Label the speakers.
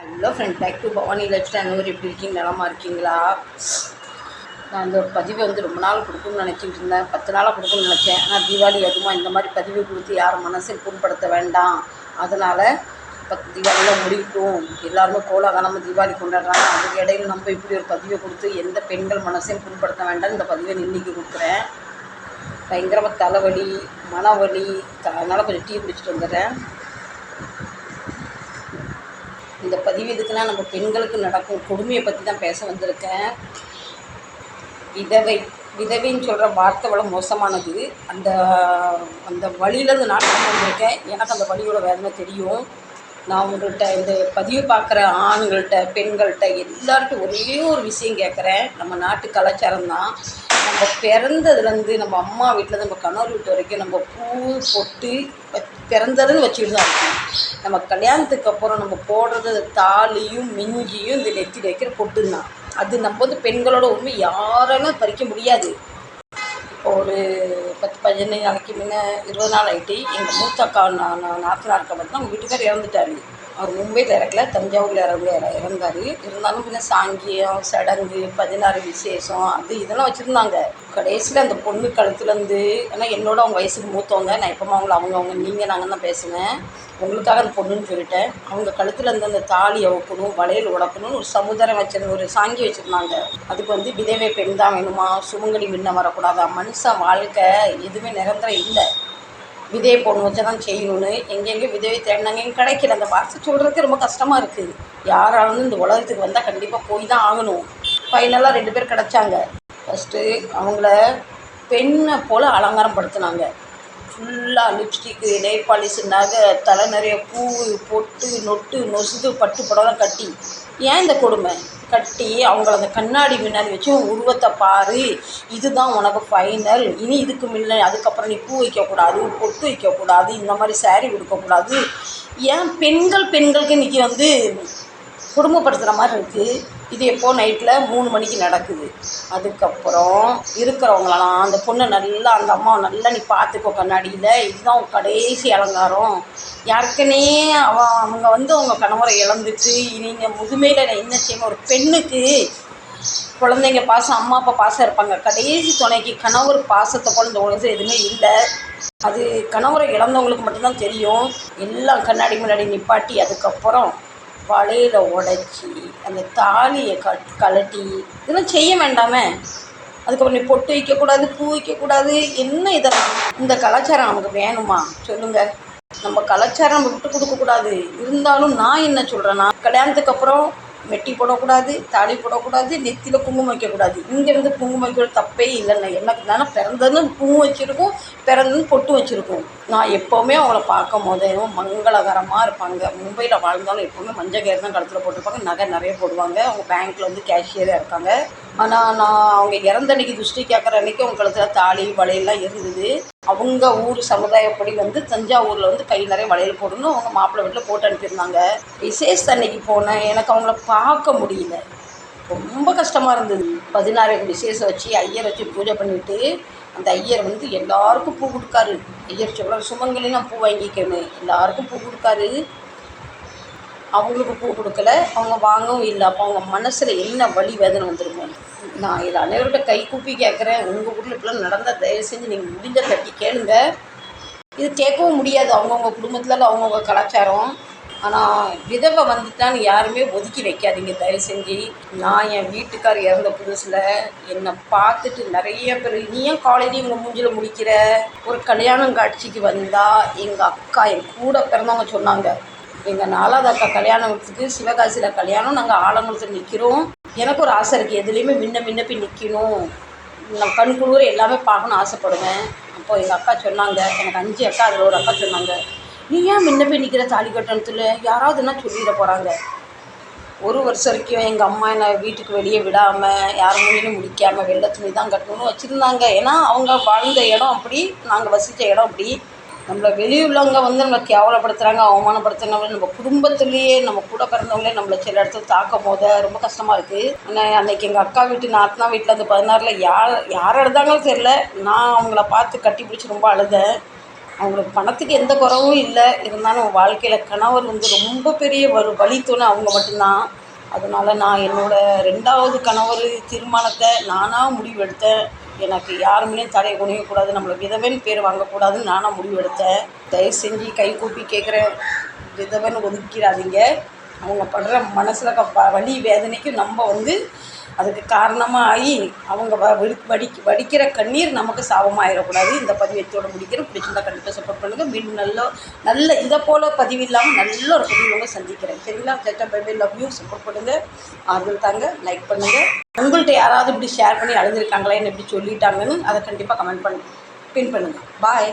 Speaker 1: Hello friend back to Bhavani life style எப்படி இருக்கீங்க? நிலமா இருக்கீங்களா? நான் இந்த ஒரு பதிவை வந்து ரொம்ப நாள் கொடுக்கணும்னு நினச்சிட்டு இருந்தேன். பத்து நாளாக கொடுக்கணும்னு நினச்சேன். ஆனால் தீபாவளி அதுமா இந்த மாதிரி பதிவு கொடுத்து யாரும் மனசையும் புண்படுத்த வேண்டாம். அதனால் பத்து தீபாவளியில் முடிக்கட்டும் எல்லாருமே கோலாகலமாக தீபாவளி கொண்டாடுறாங்க. அதுக்கு இடையில நம்ம இப்படி ஒரு பதிவை கொடுத்து எந்த பெண்கள் மனசையும் புண்படுத்த வேண்டாம் இந்த பதிவை இன்னைக்கு கொடுக்குறேன். பயங்கரமாக தலைவலி மனவலி அதனால் கொஞ்சம் டீ குடிச்சிட்டு வந்துடுறேன். இந்த பதிவு எதுக்குன்னா நம்ம பெண்களுக்கு நடக்கும் கொடுமையை பற்றி தான் பேச வந்திருக்கேன். விதவை விதவைன்னு சொல்கிற வார்த்தை விட மோசமானது. அந்த அந்த வழியிலேருந்து நான் கொண்டு வந்திருக்கேன். எனக்கு அந்த வழியோட வேதனை தெரியும்? நான் உங்கள்கிட்ட இந்த பதிவு பார்க்குற ஆண்கள்கிட்ட பெண்கள்கிட்ட எல்லார்கிட்ட ஒரே ஒரு விஷயம் கேட்குறேன். நம்ம நாட்டு கலாச்சாரம் தான். நம்ம பிறந்ததுலேருந்து நம்ம அம்மா வீட்டில் நம்ம கணவர் வீட்டு வரைக்கும் நம்ம பூ பொட்டு பிறந்ததுன்னு வச்சுக்கிட்டு தான் இருக்கோம். நம்ம கல்யாணத்துக்கு அப்புறம் நம்ம போடுறது தாலியும் மிஞ்சியும் இந்த நெத்தி வைக்கிற பொட்டு தான். அது நம்ம வந்து பெண்களோட உண்மை யாராலும் பறிக்க முடியாது. இப்போ ஒரு பத்து பதினஞ்சு நாளைக்கு முன்னே இருபது நாள் ஆகிட்டு எங்கள் மூத்த அக்கா நான் நாத்தனார் இருக்க மட்டும் அவங்க வீட்டுக்கார் இறந்துட்டாரு. அவர் மும்பையில் இறக்கல தஞ்சாவூரில் இறங்க இறந்தார். இருந்தாலும் பின்ன சாங்கியம் சடங்கு பதினாறு விசேஷம் அது இதெல்லாம் வச்சுருந்தாங்க. கடைசியில் அந்த பொண்ணு கழுத்துலேருந்து ஏன்னா என்னோட அவங்க வயசுக்கு மூத்தவங்க நான் எப்போமா அவங்கள அவங்க அவங்க நீங்கள் நாங்கள் தான் பேசினேன் உங்களுக்காக அந்த பொண்ணுன்னு சொல்லிட்டேன். அவங்க கழுத்தில் இருந்து அந்த தாலி அவுக்கணும் வளையல் உடக்கணும்னு ஒரு சமுதாயம் வச்சிருந்த ஒரு சாங்கி வச்சுருந்தாங்க. அதுக்கு வந்து விதவை பெண் தான் வேணுமா? சுமங்கலி முன்ன வரக்கூடாதா? மனுஷன் வாழ்க்கை எதுவுமே நிரந்தரம் இல்லை. விதையை போடணும் வச்சு தான் செய்யணும்னு. எங்கெங்கே விதையை தேடினாங்க எங்க கிடைக்கல அந்த வார்த்தை சொல்கிறதுக்கு ரொம்ப கஷ்டமாக இருக்குது யாராலும் இந்த உலகத்துக்கு வந்தால் கண்டிப்பாக போய் தான் ஆகணும். ஃபைனலாக ரெண்டு பேர் கிடச்சாங்க. ஃபஸ்ட்டு அவங்கள பெண்ணை போல் அலங்காரம் படுத்துனாங்க ஃபுல்லாக லிப்ஸ்டிக்கு நெய் பாலிஷ் நகை தலை நிறைய பூ பொட்டு நொட்டு நொசுது பட்டு புடவை கட்டி. ஏன் இந்த கொடுமை? கட்டி அவங்கள அந்த கண்ணாடி முன்னாடி வச்சு உன் உருவத்தை பாரு. இதுதான் உனக்கு ஃபைனல் இனி இதுக்கு முன்ன அதுக்கப்புறம் நீ பூ வைக்கக்கூடாது பொட்டு வைக்கக்கூடாது இந்த மாதிரி சேரீ உடுக்கக்கூடாது. ஏன் பெண்கள் பெண்களுக்கு இன்றைக்கி வந்து குடும்பப்படுத்துகிற மாதிரி இருக்குது இது எப்போ நைட்டில் மூணு மணிக்கு நடக்குது. அதுக்கப்புறம் இருக்கிறவங்களெல்லாம் அந்த பொண்ணை நல்லா அந்த அம்மாவை நல்லா நீ பார்த்துக்கோ கண்ணாடியில். இதுதான் உன் கடைசி அலங்காரம். யாருக்குனே அவன் அவங்க வந்து அவங்க கணவரை இழந்துட்டு நீங்கள் முதுமையில் நான் என்ன செய்யணும் ஒரு பெண்ணுக்கு குழந்தைங்க பாசம் அம்மா அப்பா பாசம் இருப்பாங்க. கடைசி துணைக்கு கணவர் பாசத்தை போல இந்த உலகத்தில் எதுவுமே இல்லை. அது கணவரை இழந்தவங்களுக்கு மட்டும்தான் தெரியும். எல்லாம் கண்ணாடி முன்னாடி நிப்பாட்டி அதுக்கப்புறம் வளையல உடைச்சி அந்த தாலியை கட் கழட்டி இதெல்லாம் செய்ய வேண்டாமே. அதுக்கப்புறம் நீ பொட்டு வைக்கக்கூடாது பூ வைக்கக்கூடாது என்ன இதெல்லாம்? இந்த கலாச்சாரம் நமக்கு வேணுமா? சொல்லுங்கள் நம்ம கலாச்சாரம் நம்ம விட்டு கொடுக்கக்கூடாது இருந்தாலும் நான் என்ன சொல்கிறேன்னா கல்யாணத்துக்கு அப்புறம் மெட்டி போடக்கூடாது தாலி போடக்கூடாது நெத்தியில் குங்குமம் வைக்கக்கூடாது. இங்கேருந்து குங்குமம் வைக்கிற தப்பே இல்லைண்ணே எனக்கு தானே பிறந்ததுன்னு பூ வச்சுருக்கோம் பிறந்ததுன்னு பொட்டு வச்சுருக்கோம். நான் எப்போவுமே அவங்கள பார்க்கும் போதே மங்களகரமாக இருப்பாங்க மும்பையில் வாழ்ந்தாலும் எப்போவுமே மஞ்சள் கயிறு தான் கழுத்தில் போட்டிருப்பாங்க. நகை நிறைய போடுவாங்க. அவங்க பேங்க்கில் வந்து கேஷியராக இருக்காங்க. ஆனால் நான் அவங்க இறந்த அன்னைக்கு துஷ்டி கேட்குற அன்னைக்கு அவங்க கழுத்தில் தாலி வளையல்லாம் இருந்தது. அவங்க ஊர் சமுதாயப்படி வந்து தஞ்சாவூரில் வந்து கை நிறைய வளையல் போடணும் அவங்க மாப்பிள்ளை வீட்டில் போட்டு அனுப்பியிருந்தாங்க. விசேஷ அன்னைக்கு போனேன். எனக்கு அவங்கள பார்க்க முடியல. ரொம்ப கஷ்டமாக இருந்தது. பதினாறு விசேஷம் வச்சு ஐயர் வச்சு பூஜை பண்ணிவிட்டு அந்த ஐயர் வந்து எல்லாருக்கும் பூ கொடுக்காரு. ஐயர் சொல்ல சுமங்கலி நான் பூ வாங்கிக்கணும் எல்லாருக்கும் பூ கொடுக்காரு. அவங்களுக்கு பூ கொடுக்கல. அவங்க வாங்கவும் இல்லை. அப்போ அவங்க மனசில் என்ன வலி வேதனை வந்திருக்கும்? நான் இதை அனைவர்கிட்ட கை கூப்பி கேட்குறேன். உங்கள் ஊரில் இப்படிலாம் நடந்தால் தயவு செஞ்சு நீங்கள் முடிஞ்ச தட்டி கேளுங்க. இது கேட்கவும் முடியாது. அவங்கவுங்க குடும்பத்தில் அவங்கவுங்க கலாச்சாரம். ஆனால் விதவை வந்துட்டான்னு யாருமே ஒதுக்கி வைக்காதீங்க. தயவு செஞ்சு நான் என் வீட்டுக்கார் இறந்த புதுசில் என்னை பார்த்துட்டு நிறைய பேர் நீ ஏன் காலேஜ் இவங்க மூஞ்சில் முடிக்கிற? ஒரு கல்யாணம் காட்சிக்கு வந்தால் எங்கள் அக்கா என் கூட பிறந்தவங்க சொன்னாங்க. எங்கள் நாலாவது அக்கா கல்யாணத்துக்கு சிவகாசியில் கல்யாணம் நாங்கள் ஆலங்குளத்தில் நிற்கிறோம் எனக்கு ஒரு ஆசை இருக்குது எதுலேயுமே முன்ன முன்ன போய் நிற்கணும் நான் கண் குளிர எல்லாமே பார்க்கணும்னு ஆசைப்படுவேன். அப்போ எங்கள் அக்கா சொன்னாங்க. எனக்கு அஞ்சு அக்கா அதில் ஒரு அக்கா சொன்னாங்க. நீ ஏன் முன்ன போய் நிற்கிற தாலி கட்டணத்தில்? யாராவதுன்னா சொல்லிட போகிறாங்க ஒரு வருஷம் வரைக்கும் எங்கள் அம்மா என்னை வீட்டுக்கு வெளியே விடாமல் யார் முன்னிலும் முடிக்காமல் வெள்ளை துணி தான் கட்டணும்னு வச்சுருந்தாங்க. ஏன்னா அவங்க வாழ்ந்த இடம் அப்படி நாங்கள் வசித்த இடம் அப்படி. நம்மளை வெளியுள்ளவங்க வந்து நம்மளை கேவலப்படுத்துகிறாங்க அவமானப்படுத்துறாங்க. நம்ம குடும்பத்துலேயே நம்ம கூட பிறந்தவங்களே நம்மளை சில இடத்துல தாக்கும் போது ரொம்ப கஷ்டமாக இருக்குது ஆனால் அன்னைக்கு எங்கள் அக்கா வீட்டு நாத்தனா வீட்டில் அந்த பதினாறில் யார் யார் எடுத்தாங்களும் தெரில நான் அவங்கள பார்த்து கட்டி பிடிச்சி ரொம்ப அழுதேன். அவங்களுக்கு பணத்துக்கு எந்த குறவும் இல்லை. இருந்தாலும் வாழ்க்கையில் கணவர் வந்து ரொம்ப பெரிய ஒரு வழித்துணை அவங்க மட்டும்தான். அதனால் நான் என்னோடய ரெண்டாவது கணவர் திருமணத்தை நானாக முடிவெடுத்தேன். எனக்கு யாருமே மேலேயும் தடை குனியக்கூடாது நம்மளை விதவன் பேர் வாங்கக்கூடாதுன்னு நானாக முடிவெடுத்தேன். தயவு செஞ்சு கை கூப்பி கேட்குறேன் விதவன் ஒதுக்கிடாதீங்க. அவங்க படுற மனசில் க வலி வேதனைக்கு நம்ம வந்து அதுக்கு காரணமாக ஆகி அவங்க வ வெடி வடிக் வடிக்கிற கண்ணீர் நமக்கு சாபமாயிடக்கூடாது இந்த பதிவு எத்தோட முடிக்கிறேன் பிடிச்சிருந்தா கண்டிப்பாக சப்போர்ட் பண்ணுங்கள் மீண்டும் நல்ல நல்ல இதை போல் பதிவு இல்லாமல் நல்ல ஒரு பதிவு உங்களை சந்திக்கிறேன். சரிங்களா? சேட்டா பை லவ் யூ சப்போர்ட் பண்ணுங்கள் ஆதரவு தாங்க. லைக் பண்ணுங்கள் உங்கள்கிட்ட யாராவது இப்படி ஷேர் பண்ணி அழுதுருக்காங்களா? என்ன இப்படி சொல்லிட்டாங்கன்னு அதை கண்டிப்பாக கமெண்ட் பண்ணு பின் பண்ணுங்கள் பாய்